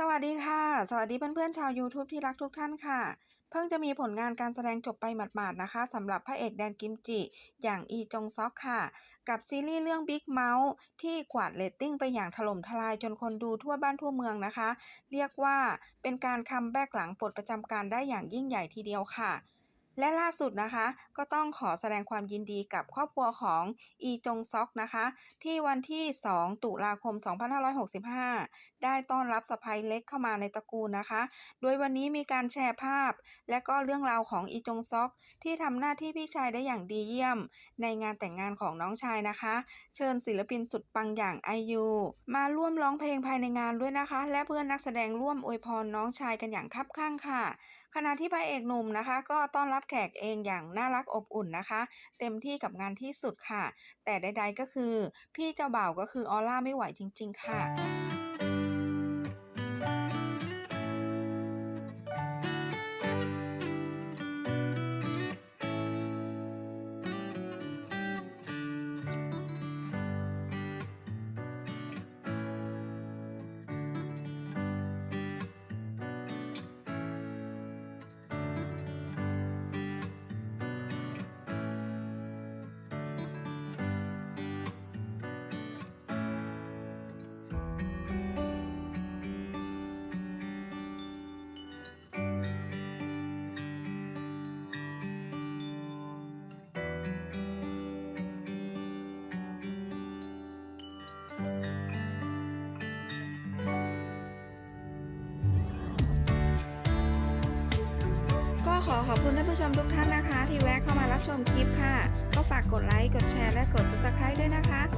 สวัสดีค่ะ สวัสดีเพื่อนๆชาว YouTube ที่รักทุกท่านค่ะ เพิ่งจะมีผลงานการแสดงจบไปหมาดๆนะคะสำหรับพระเอกแดนกิมจิ อย่างอีจงซอกค่ะ กับซีรีส์เรื่อง Big Mouth ที่กวาดเรตติ้งไปอย่างถล่มทลายจนคนดูทั่วบ้านทั่วเมืองนะคะ เรียกว่าเป็นการคัมแบ็กหลังปลดประจำการได้อย่างยิ่งใหญ่ทีเดียวค่ะ และล่าสุดนะคะ ก็ต้องขอแสดงความยินดีกับครอบครัวของอีจงซอกนะคะ ที่วันที่ 2 ตุลาคม 2565 ได้ต้อนรับสะใภ้เล็กเข้ามาในตระกูลนะคะ โดยวันนี้มีการแชร์ภาพ และก็เรื่องราวของอีจงซอก ที่ทำหน้าที่พี่ชายได้อย่างดีเยี่ยม ในงานแต่งงานของน้องชายนะคะ เชิญศิลปินสุดปังอย่างไอยูมาร่วมร้องเพลงภายในงานด้วยนะคะ และเพื่อนนักแสดงร่วมอวยพรน้องชายกันอย่างคับข้างค่ะ ขณะที่พระเอกหนุ่มนะคะ ก็ต้อนรับแขกเองอย่างน่ารักอบอุ่นนะคะ เต็มที่กับงานที่สุดค่ะ แต่ใดๆก็คือ พี่เจ้าบ่าวก็คือออร่าไม่ไหวจริง ๆ ค่ะ ขอขอบคุณท่านผู้ชมทุกท่านนะคะ ที่แวะเข้ามารับชมคลิปค่ะ ก็ฝากกดไลค์ กดแชร์ และกด subscribe ด้วยนะคะขอบคุณค่ะ